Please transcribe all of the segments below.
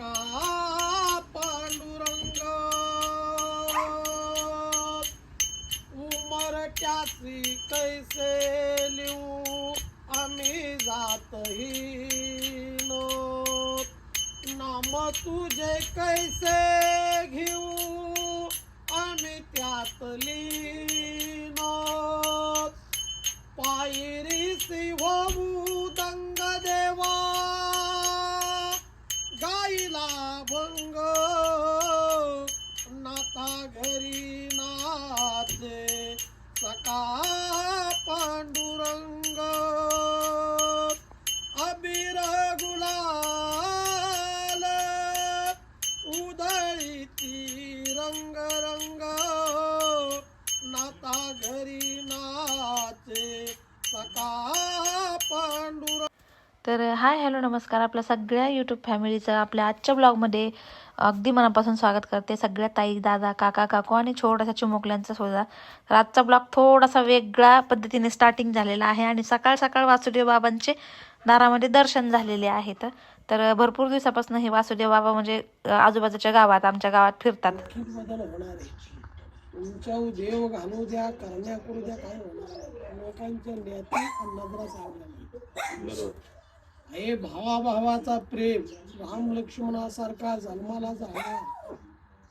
का पांडुरंग? उमरट्यासी कैसे लिहू? आम्ही जातही नाम तुझे कैसे घेऊ? आम्ही त्यातली पायरी शिवू तर हाय हॅलो नमस्कार. आपल्या सगळ्या यूट्यूब फॅमिलीचं आपल्या आजच्या ब्लॉगमध्ये अगदी मनापासून स्वागत करते. सगळ्या ताई दादा काका काकू आणि छोटासा चिमुकल्यांचा सुद्धा. तर आजचा ब्लॉग थोडासा वेगळ्या पद्धतीने स्टार्टिंग झालेला आहे आणि सकाळ सकाळ वासुदेव बाबांचे दारामध्ये दर्शन झालेले आहेत तर भरपूर दिवसापासून हे वासुदेव बाबा म्हणजे आजूबाजूच्या गावात आमच्या गावात फिरतात. नक्कीच देव घालू द्या करण्या करू द्या काय होणार लोकांच्या नजरा हे भावाभावाचा प्रेम राम लक्ष्मणासारखा जन्माला झाला.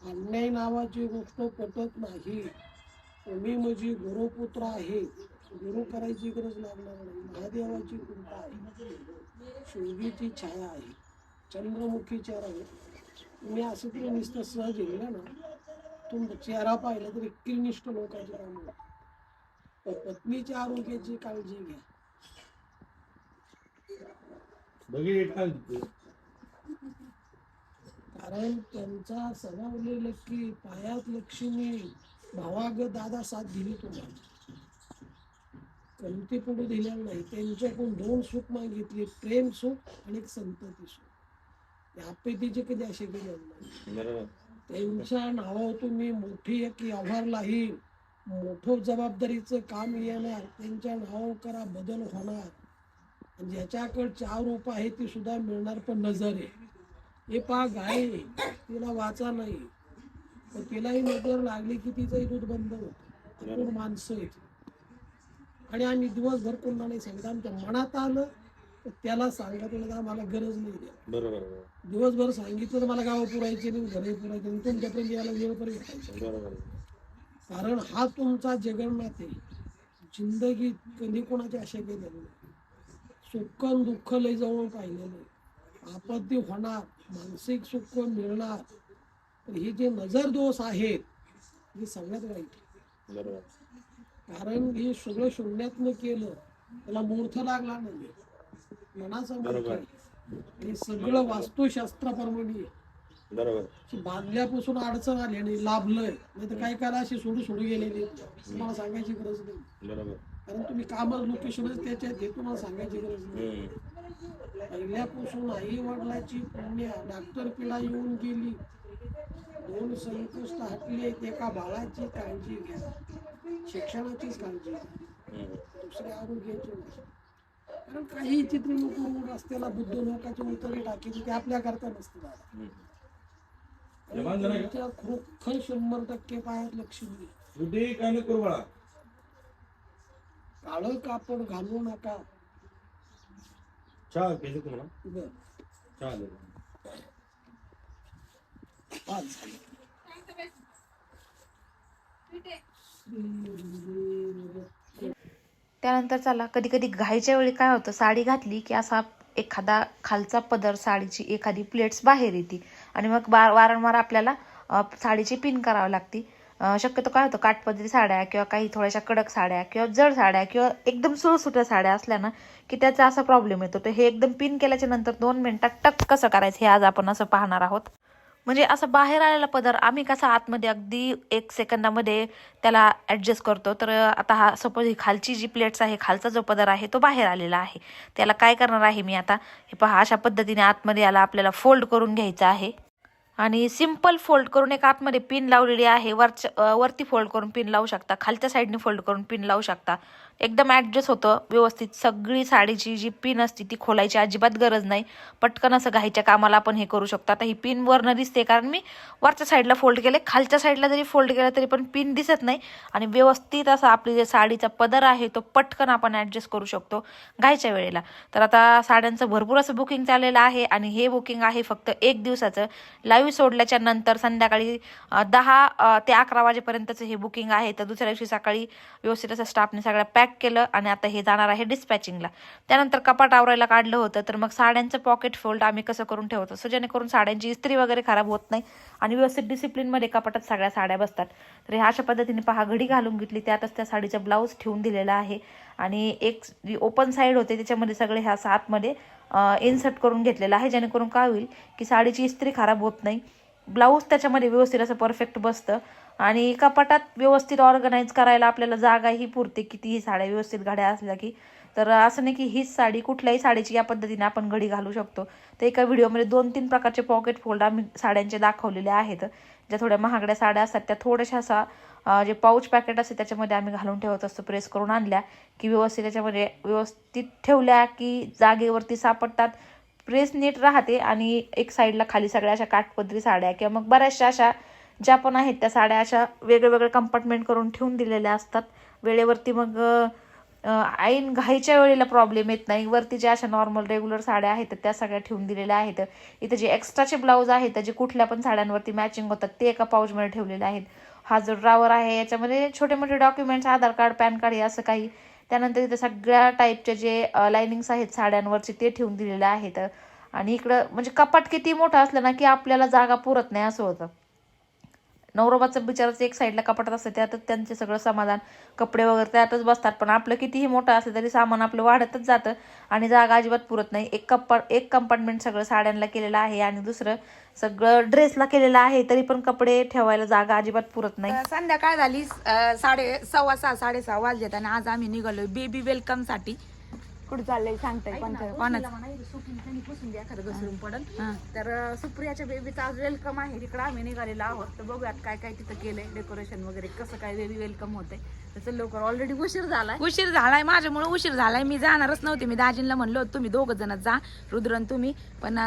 अन्याय नावाची गोष्ट पटत नाही. तुम्ही माझी गुरुपुत्र आहे. गुरु करायची गरज लागणार नाही. महादेवाची कृपा आहे. शिवजीची छाया आहे. चंद्रमुखी चेहरा आहे तुम्ही असं तरी नुसतं सहज येईल ना. तुमचा चेहरा पाहिला तर किनिष्ठ लोकांचे काम पत्नीच्या आरोग्याची काळजी घ्या. कारण त्यांचा सजावलेलं की पायात लक्ष्मी भावाग दादा साथ दिली तुम्हाला. कमती पडू दिलेलं नाही. त्यांच्याकडून दोन सुख मागितले. प्रेम सुख आणि एक संतती सुख. पेटीचे कधी असे केले नाही त्यांच्या नावावर तुम्ही मोठी एक व्यवहारलाही मोठं जबाबदारीचं काम येणार. त्यांच्या नावावर करा बदल होणार. आणि ज्याच्याकडे चार रूप आहे ती सुद्धा मिळणार पण नजर. आहे हे पहा गाय तिला वाचा नाही. पण तिलाही नजर लागली की तिचंही दूध बंद होतं. माणसं आहेत. आणि आम्ही दिवसभर कोणाला नाही सांगितलं. आमच्या मनात आलं तर त्याला सांगा तुला आम्हाला गरज नाही द्या. बरोबर दिवसभर सांगितलं तर मला गावं पुरायचे नाही घरे पुरायचे नाही. तुमच्यापर्यंत यायला वेळ पण कारण हा तुमचा जगन्नाथ आहे. जिंदगीत कधी कोणाची आशा केलेली नाही. सुख आणि दुःख लय जवळ पाहिलेलं आहे. आपत्ती होणार मानसिक सुख मिळणार. तर हे जे नजर दोष आहेत हे सगळ्यात वाईट. बरोबर. कारण हे सगळं शून्यातनं केलं त्याला मूर्थ लागला नाही मनाचा मूर्थ. हे सगळं वास्तुशास्त्राप्रमाणे. बरोबर. बांधल्यापासून अडचण आली आणि लाभलंय. नाही तर काय करा अशी सोडू सोडू गेलेली तुम्हाला सांगायची गरज नाही. बरोबर. कारण तुम्ही कामच लोकेशनच त्याच्यात हे तुम्हाला सांगायची गरज नाही. पहिल्यापासून आई वडिलाची पुण्य डॉक्टर पिढा येऊन गेली. दोन संकष्ट हटले एका बाळाची काळजी घ्या. शिक्षणाचीच काळजी घ्या. दुसऱ्या आरोग्याची कारण काही चित्र लोक रस्त्याला बुद्ध लोकांचे उतरे टाकीचे ते आपल्या करता नसते त्यांच्या खरोखर शंभर टक्के पायात लक्ष्मी आहे. कुठेही काय नको करू बाळा काळं कापड घालू नका. चहा घ्यायचं तुम्हाला. बर. चहा दे. पाच. त्यानंतर चला कधी कधी घाईच्या वेळी काय होतं साडी घातली की असा एखादा खालचा पदर साडीची एखादी प्लेट्स बाहेर येते. आणि मग बार वारंवार आपल्याला अ, साडीची पिन करावी लागती. शक्यतो काय होतं काठपदरी साड्या किंवा काही थोड्याशा कडक साड्या किंवा जड साड्या किंवा एकदम सुटसुट्या साड्या असल्या ना की त्याचा असा प्रॉब्लेम येतो. तर हे एकदम पिन केल्याच्यानंतर दोन मिनिटात टक कसं करायचं हे आज आपण असं पाहणार आहोत. म्हणजे असं बाहेर आलेला पदर आम्ही कसा आतमध्ये अगदी एक सेकंदामध्ये त्याला ॲडजस्ट करतो. तर आता हा सपोज ही खालची जी प्लेट्स आहे खालचा जो पदर आहे तो बाहेर आलेला आहे. त्याला काय करणार आहे मी आता? हे पहा अशा पद्धतीने आतमध्ये याला आपल्याला फोल्ड करून घ्यायचं आहे. आणि सिंपल फोल्ड करून एक आतमध्ये पिन लावलेली आहे. वरच्या वरती फोल्ड करून पिन लावू शकता. खालच्या साईडने फोल्ड करून पिन लावू शकता. एकदम ॲडजस्ट होतं व्यवस्थित सगळी साडीची जी पिन असते ती खोलायची अजिबात गरज नाही. पटकन असं घाईच्या कामाला आपण हे करू शकतो. आता ही पिन वरनं दिसते कारण मी वरच्या साईडला फोल्ड केले. खालच्या साईडला जरी फोल्ड केलं तरी पण पिन दिसत नाही. आणि व्यवस्थित असा आपली जे साडीचा पदर आहे तो पटकन आपण ॲडजस्ट करू शकतो घाईच्या वेळेला. तर आता साड्यांचं भरपूर असं बुकिंग चाललेलं आहे आणि हे बुकिंग आहे फक्त एक दिवसाचं. लाईव्ह सोडल्याच्या नंतर संध्याकाळी दहा ते अकरा वाजेपर्यंतचं हे बुकिंग आहे. तर दुसऱ्या दिवशी सकाळी व्यवस्थित असं स्टाफने सगळ्या पॅक केलं आणि आता हे जाणार आहे डिस्पॅचिंगला त्यानंतर कपाट आवरायला काढलं होतं तर मग साड्यांचं पॉकेट फोल्ड आम्ही कसं करून ठेवतो सो जेणेकरून साड्यांची इस्त्री वगैरे खराब होत नाही आणि व्यवस्थित डिसिप्लिनमध्ये कपाटात सगळ्या साड्या बसतात. तर ह्या अशा पद्धतीने पहा घडी घालून घेतली त्यातच त्या साडीचा ब्लाऊज ठेवून दिलेला आहे. आणि एक ओपन साईड होते त्याच्यामध्ये सगळे ह्या सातमध्ये इन्सर्ट करून घेतलेलं आहे. जेणेकरून काय होईल की साडीची इस्त्री खराब होत नाही. ब्लाऊज त्याच्यामध्ये व्यवस्थित असं परफेक्ट बसतं. आणि कपाटात व्यवस्थित ऑर्गनाईज करायला आपल्याला जागाही पुरते कितीही साड्या व्यवस्थित गाड्या असल्या की. तर असं नाही की हीच साडी कुठल्याही साडीची या पद्धतीने आपण घडी घालू शकतो. तर एका व्हिडिओमध्ये दोन तीन प्रकारचे पॉकेट फोल्ड आम्ही साड्यांचे दाखवलेले आहेत. ज्या थोड्या महागड्या साड्या असतात त्या थोड्याशा असा जे पाऊच पॅकेट असते त्याच्यामध्ये आम्ही घालून ठेवत असतो प्रेस करून आणल्या की व्यवस्थित त्याच्यामध्ये व्यवस्थित ठेवल्या की जागेवरती सापडतात. प्रेस नीट राहते आणि एक साईडला खाली सगळ्या अशा काठपदरी साड्या किंवा मग बऱ्याचशा अशा ज्या पण आहेत त्या साड्या अशा वेगळे वेगळे कंपार्टमेंट करून ठेवून दिलेल्या असतात. वेळेवरती मग ऐन घाईच्या वेळेला प्रॉब्लेम येत नाही. वरती ज्या अशा नॉर्मल रेग्युलर साड्या आहेत त्या सगळ्या ठेवून दिलेल्या आहेत. इथे जे एक्स्ट्राचे ब्लाऊज आहेत जे कुठल्या पण साड्यांवरती मॅचिंग होतात ते एका पाऊचमध्ये ठेवलेले आहेत. हा जो ड्रावर आहे याच्यामध्ये छोटे मोठे documents Aadhaar card PAN card हे असं काही. त्यानंतर इथे सगळ्या टाईपचे जे लायनिंग्स आहेत साड्यांवरचे ते ठेवून दिलेले आहेत. आणि इकडं म्हणजे कपाट किती मोठं असलं ना की आपल्याला जागा पुरत नाही असं होतं. नवरोबाचं बिचाराचं एक साईडला कपाटात असतं त्यातच त्यांचे सगळं समाधान. कपडे वगैरे त्यातच बसतात पण आपलं कितीही मोठं असलं तरी सामान आपलं वाढतच जातं आणि जागा अजिबात पुरत नाही. एक कप्पा एक कंपार्टमेंट सगळं साड्यांना केलेलं आहे आणि दुसरं सगळं ड्रेसला केलेलं आहे तरी पण कपडे ठेवायला जागा अजिबात पुरत नाही. संध्याकाळ झाली साडे सव्वा सहा साडेसहा वाजलेत आणि आज आम्ही निघालो बेबी वेलकमसाठी. कुठं चाललंय सांगताय कोणतं? कोणाचं? हा. तर सुप्रियाच्या बेबीचं आज वेलकम आहे. तिकडे आम्ही निघालेलो आहोत. तर बघूयात काय काय तिथं केलंय डेकोरेशन वगैरे कसं काय बेबी वेलकम होतंय. त्याचं लवकर ऑलरेडी उशीर झालाय. उशीर झालाय माझ्यामुळे उशीर झालाय. मी जाणारच नव्हते मी दाजींना म्हणलो होतो, तुम्ही दोघ जण जा रुद्रन तुम्ही. पण अ,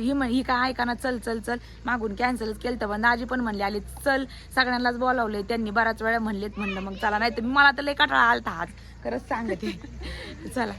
ही म्हण ही काय ऐका ना चल चल चल. मागून कॅन्सलच केलं पण दाजी पण म्हणले आले चल. सगळ्यांनाच बोलावलंय त्यांनी बऱ्याच वेळा म्हणलेत म्हणलं मग चला नाही तर मला तर लय कटाळा आलता आज. खरंच सांगते. चला.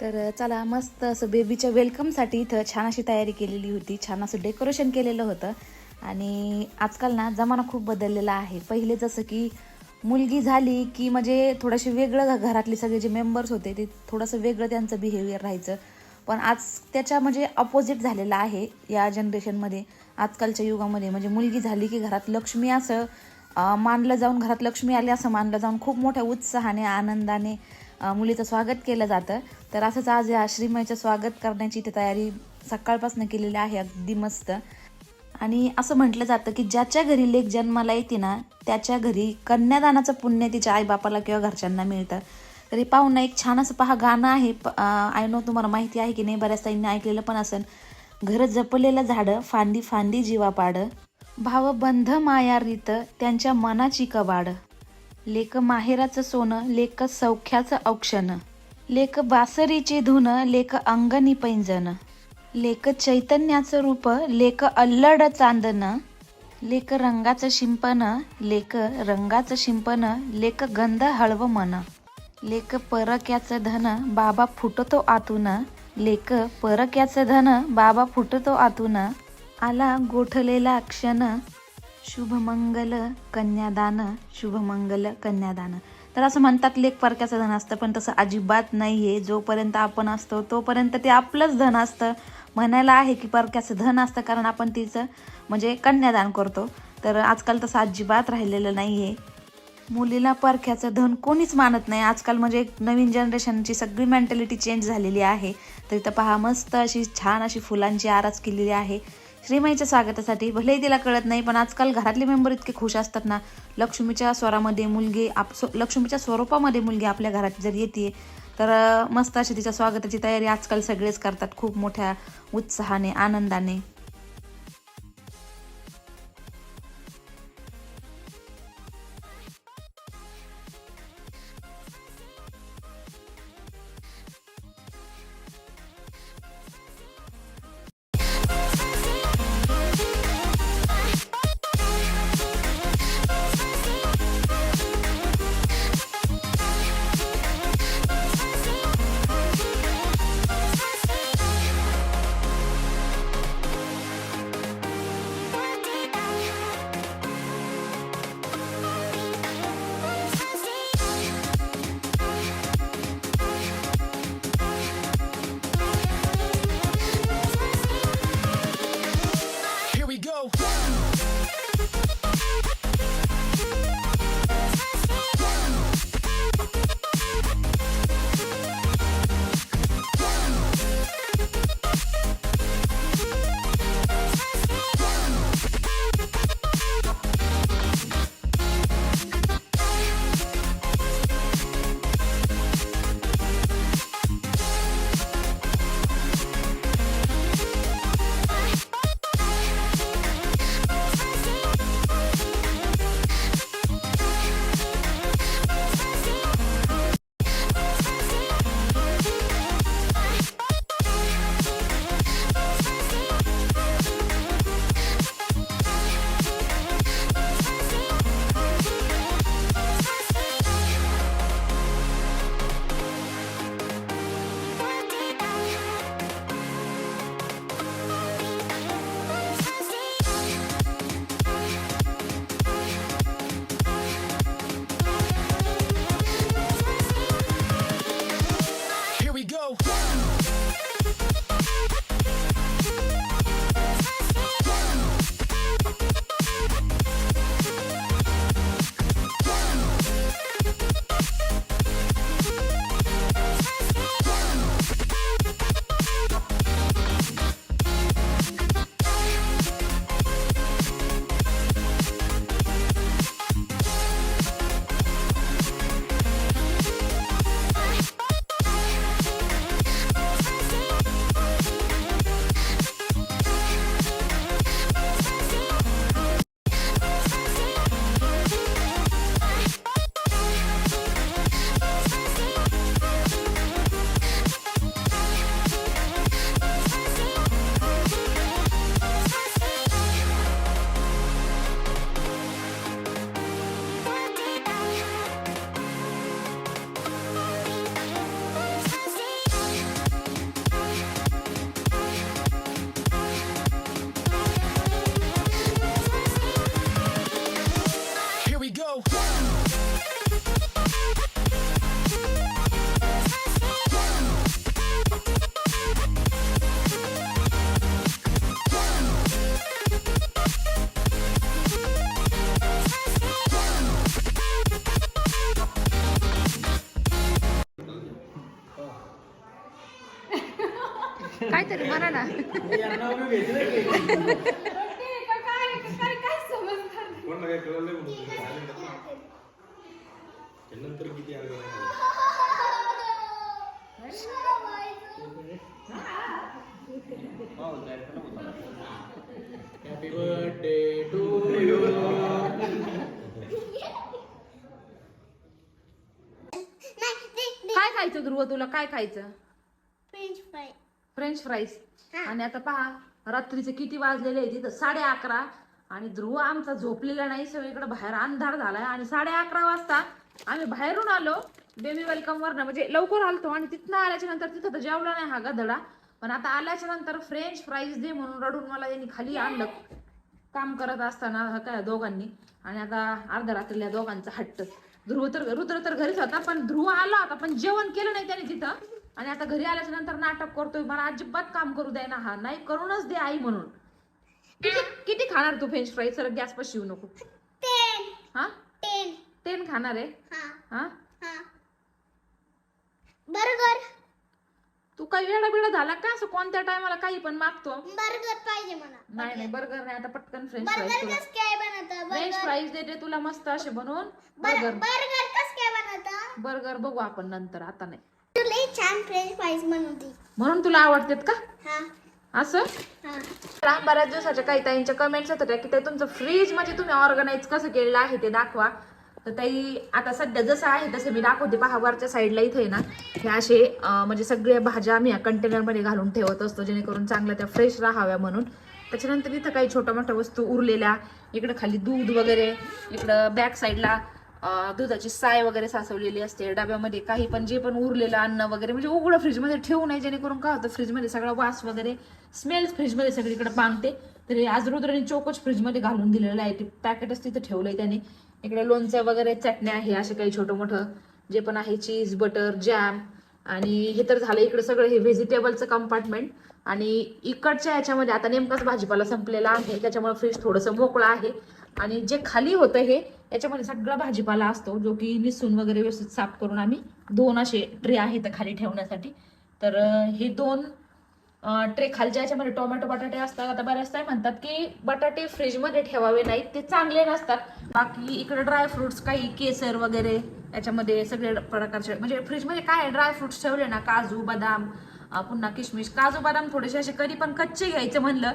तर चला मस्त असं बेबीच्या वेलकमसाठी इथं छान अशी तयारी केलेली होती. छान असं डेकोरेशन केलेलं होतं. आणि आजकाल ना जमाना खूप बदललेला आहे. पहिले जसं की मुलगी झाली की म्हणजे थोडंसे वेगळं घरातले सगळे जे मेंबर्स होते ते थोडंसं वेगळं त्यांचं बिहेवियर राहायचं. पण आज त्याच्या म्हणजे अपोजिट झालेलं आहे या जनरेशनमध्ये आजकालच्या युगामध्ये. म्हणजे मुलगी झाली की घरात लक्ष्मी असं मानलं जाऊन घरात लक्ष्मी आली असं मानलं जाऊन खूप मोठ्या उत्साहाने आनंदाने मुलीचं स्वागत केलं जातं. तर असंच आज या श्रीमयचं स्वागत करण्याची इथे तयारी सकाळपासून केलेली आहे. अगदी मस्त. आणि असं म्हटलं जातं की ज्याच्या घरी लेख जन्माला येते ना त्याच्या घरी कन्यादानाचं पुण्य तिच्या आईबापाला किंवा घरच्यांना मिळतं. तरी पाहून ना एक छान असं पहा गाणं आहे. आय नो तुम्हाला माहिती आहे की नाही बऱ्याच ताईंनी ऐकलेलं पण असेल. घर जपलेलं झाडं फांदी फांदी जीवा पाड भाव बंध माया रीत त्यांच्या मनाची कवाड. लेक माहेराचं सोनं लेक सौख्याचं औक्षण. लेक बासरीची धुन लेक अंगणी पैंजन लेक चैतन्याचं रूप लेक अल्लड चांदन लेख रंगाचं शिंपण लेक रंगाचं शिंपण लेक गंध हळव मन लेक परक्याचं धन बाबा फुटतो आतून लेक परक्याचं धन बाबा फुटतो आतून आला गोठलेला क्षण शुभमंगल कन्यादान शुभमंगल कन्यादान. तर असं म्हणतात लेख परक्याचं धन असतं पण तसं अजिबात नाही आहे जोपर्यंत आपण असतो तोपर्यंत ते आपलंच धन असतं. म्हणायला आहे की परक्याचं धन असतं कारण आपण तिचं म्हणजे कन्यादान करतो. तर आजकाल तसं अजिबात राहिलेलं नाही आहे मुलीला परख्याचं धन कोणीच मानत नाही. आजकाल म्हणजे एक नवीन जनरेशनची सगळी मेंटॅलिटी चेंज झालेली आहे. तर इथं पहा मस्त अशी छान अशी फुलांची आरास केलेली आहे. श्रीमाईच्या स्वागतासाठी भलेही तिला कळत नाही पण आजकाल घरातले मेंबर इतके खुश असतात ना. लक्ष्मीच्या स्वरामध्ये मुलगी आप स्व- लक्ष्मीच्या स्वरूपामध्ये मुलगी आपल्या घरात जर येते तर मस्त अशी तिच्या स्वागताची तयारी आजकाल सगळेच करतात खूप मोठ्या उत्साहाने आनंदाने. Música ध्रुव तुला काय खायचं? फ्रेंच फ्राय फ्रेंच फ्राईज आणि आता पहा रात्रीचे किती वाजलेले आहे तिथं? साडे अकरा. आणि ध्रुव आमचा झोपलेला नाही सगळीकडे बाहेर अंधार झालाय. आणि साडे अकरा वाजता आम्ही बाहेरून आलो बेबी वेलकम वर म्हणजे लवकर आलतो आणि तिथनं आल्याच्यानंतर तिथं तर जेवला नाही हा गधडा. पण आता आल्याच्यानंतर फ्रेंच फ्राईज दे म्हणून रडून मला यांनी खाली आणलं. काम करत असताना हा काय दोघांनी. आणि आता अर्ध्या रात्रीला दोघांचा हट्ट. ध्रुव तर रुद्र तर घरीच होता पण ध्रुव आला होता पण जेवण केलं नाही त्याने तिथं. आणि आता घरी आल्याच्यानंतर नाटक करतोय मला अजिबात काम करू द्याय ना हा नाही करूनच दे आई म्हणून. किती किती खाणार तू फ्रेंच फ्राईज सर गॅस पाशी येऊ नको. हा? टेन टेन खाणार आहे? हा. बर्गर तू काही वेळा बिळा झाला का असं? कोणत्या टायमाला काही पण मागतो? बर्गर पाहिजे मला नाही नाही बर्गर नाही. आता पटकन फ्रेंच बर्गर फ्राईज कस काय बनवतं? फ्रेंच बर्गर फ्राईज देते तुला मस्त असे बनवून. बर- बर्गर. बर्गर कस काय बनवतं? बर्गर बघू आपण नंतर आता नाही. तुला लई छान फ्रेंच फ्राईज बनवते. म्हणून तुला आवडतात का? हा. असं? हा. मला बऱ्याच दिवसाच्या काही ताईंच्या कमेंट्स होत्या की ते तुमचं फ्रीज म्हणजे तुम्ही ऑर्गनाईज कसं केलेलं आहे ते दाखवा. तर ताई आता सध्या जसं आहे तसं मी दाखवते. पहा वरच्या साईडला इथे आहे ना हे असे म्हणजे सगळ्या भाज्या आम्ही या कंटेनरमध्ये घालून ठेवत असतो जेणेकरून चांगल्या त्या फ्रेश राहाव्या म्हणून. त्याच्यानंतर इथं काही छोट्या मोठ्या वस्तू उरलेल्या. इकडं खाली दूध वगैरे इकडं बॅक साईडला दुधाची साय वगैरे सासवलेली असते. डब्यामध्ये काही पण जे पण उरलेलं अन्न वगैरे म्हणजे उघडं फ्रीजमध्ये ठेवू नये जेणेकरून काय होतं फ्रीजमध्ये सगळा वास वगैरे स्मेल फ्रीजमध्ये सगळीकडे पांगते. तरी आज रुद्राने चोकोच फ्रीजमध्ये घालून दिलेलं आहे. ते पॅकेटच तिथं ठेवलं आहे त्याने. इकडे लोणचं वगैरे चटण्या आहे असे काही छोटं मोठं जे पण आहे चीज बटर जॅम आणि हे तर झालं इकडे सगळं हे व्हेजिटेबलचं कंपार्टमेंट आणि इकडच्या याच्यामध्ये आता नेमकाच भाजीपाला संपलेला आहे त्याच्यामुळे फ्रीज थोडंसं मोकळं आहे. आणि जे खाली होतं हे याच्यामध्ये सगळा भाजीपाला असतो जो की निसून वगैरे व्यवस्थित साफ करून आम्ही दोन असे ट्रे आहेत खाली ठेवण्यासाठी. तर हे दोन ट्रे खालच्या याच्यामध्ये टोमॅटो बटाटे असतात. आता बऱ्याच काय म्हणतात की बटाटे फ्रीजमध्ये ठेवावे नाहीत ते चांगले नसतात. बाकी इकडे ड्रायफ्रुट्स काही केसर वगैरे याच्यामध्ये सगळे प्रकारचे म्हणजे फ्रीजमध्ये काय आहे? ड्रायफ्रुट्स ठेवले ना काजू बदाम पुन्हा किशमिश काजू बदाम थोडेसे असे कधी पण कच्चे घ्यायचे म्हणलं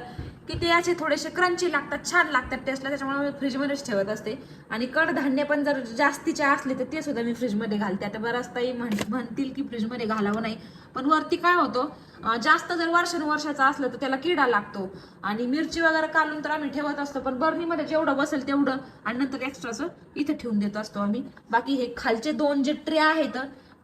की ते असे थोडेसे क्रंची लागतात छान लागतात टेस्टला त्याच्यामुळे मी फ्रीजमध्येच ठेवत असते. आणि कडधान्य पण जर जास्तीचे असले तर ते सुद्धा मी फ्रीजमध्ये घालते. आता बराच ताई म्हण म्हणतील की फ्रीजमध्ये घालावं नाही. पण वरती काय होतं जास्त जर वर्षानुवर्षाचा असलं तर त्याला किडा लागतो. आणि मिरची वगैरे काढून तर आम्ही ठेवत असतो पण बर्नीमध्ये जेवढं बसेल तेवढं. आणि नंतर एक्स्ट्राचं इथे ठेवून देत असतो आम्ही. बाकी हे खालचे दोन जे ट्रे आहेत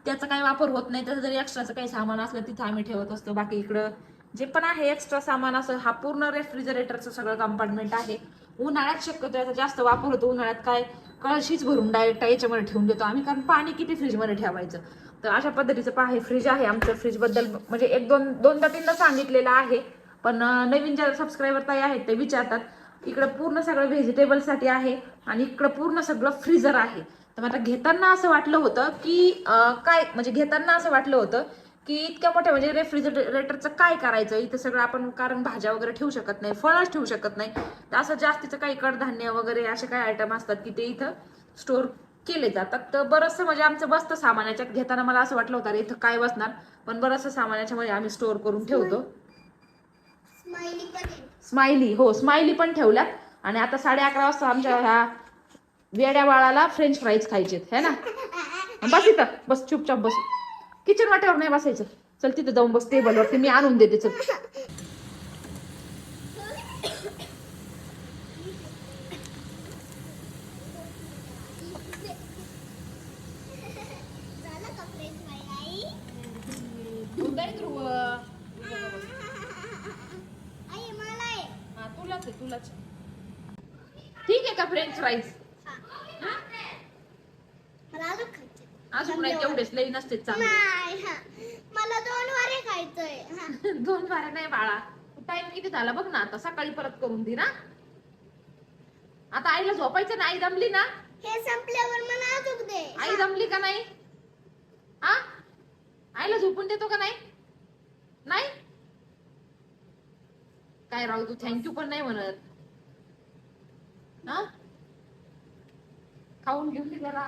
त्याचा काही वापर होत नाही. त्याचं जरी एक्स्ट्राचं काही सामान असलं तिथं आम्ही ठेवत असतो. बाकी इकडं जे पण आहे एक्स्ट्रा सामान असं हा पूर्ण रेफ्रिजरेटरचं सगळं कंपार्टमेंट आहे. उन्हाळ्यात शक्यतो याचा जास्त वापर होतो. उन्हाळ्यात काय कळशीच भरून डायरेक्ट याच्यामध्ये ठेवून देतो आम्ही कारण पाणी किती फ्रीजमध्ये ठेवायचं? तर अशा पद्धतीचं पहा फ्रीज आहे आमचं. फ्रीजबद्दल म्हणजे एक दोन दोनदा तीनदा सांगितलेलं आहे. पण नवीन ज्या सबस्क्रायबर ताई आहेत ते विचारतात इकडं पूर्ण सगळं व्हेजिटेबलसाठी आहे आणि इकडं पूर्ण सगळं फ्रीजर आहे. तर मला घेताना असं वाटलं होतं की काय म्हणजे घेताना असं वाटलं होतं की इतक्या मोठ्या म्हणजे रेफ्रिजरेटरचं काय करायचं? इथं सगळं आपण कारण भाज्या वगैरे ठेवू शकत नाही फळच ठेवू शकत नाही. तर असं जास्तीचं काही कडधान्य वगैरे असे काही आयटम असतात की ते इथं स्टोअर केले जातात. तर बरंचसं म्हणजे आमचं बसतं सामान याच्यात घेताना मला असं वाटलं होतं अरे इथं काय बसणार? पण बरंचसं सामान याच्यामध्ये आम्ही स्टोअर करून ठेवतो. स्माइली हो स्माइली पण ठेवल्यात. आणि आता साडे अकरा वाजता आमच्या ह्या वेड्या बाळाला फ्रेंच फ्राईज खायचेत है ना? बस इथं बस चुपचाप बस. किचन वाट्यावर नाही बसायचं. चल तिथं जाऊन बस टेबलवरती मी आणून देते चल. तुलाच तुलाच ठीक आहे का फ्रेंच फ्राईज मला अजून नाही तेवढेच लई नसते चांगले. नाही हा. मला दोन वारे खायचंय हा. दोन वारे नाही बाळा. टाइम किती झाला बघ ना आता सकाळी परत करून दे ना. आता आईला झोपायचं ना आई दमली ना? हे संपल्यावर मला अजून दे आई दमली का नाही? आ? आईला झोपून देतो का नाही? नाही? काय राहू तू थँक्यू पण नाही म्हणत. हा? खाऊन घेऊन दे जरा.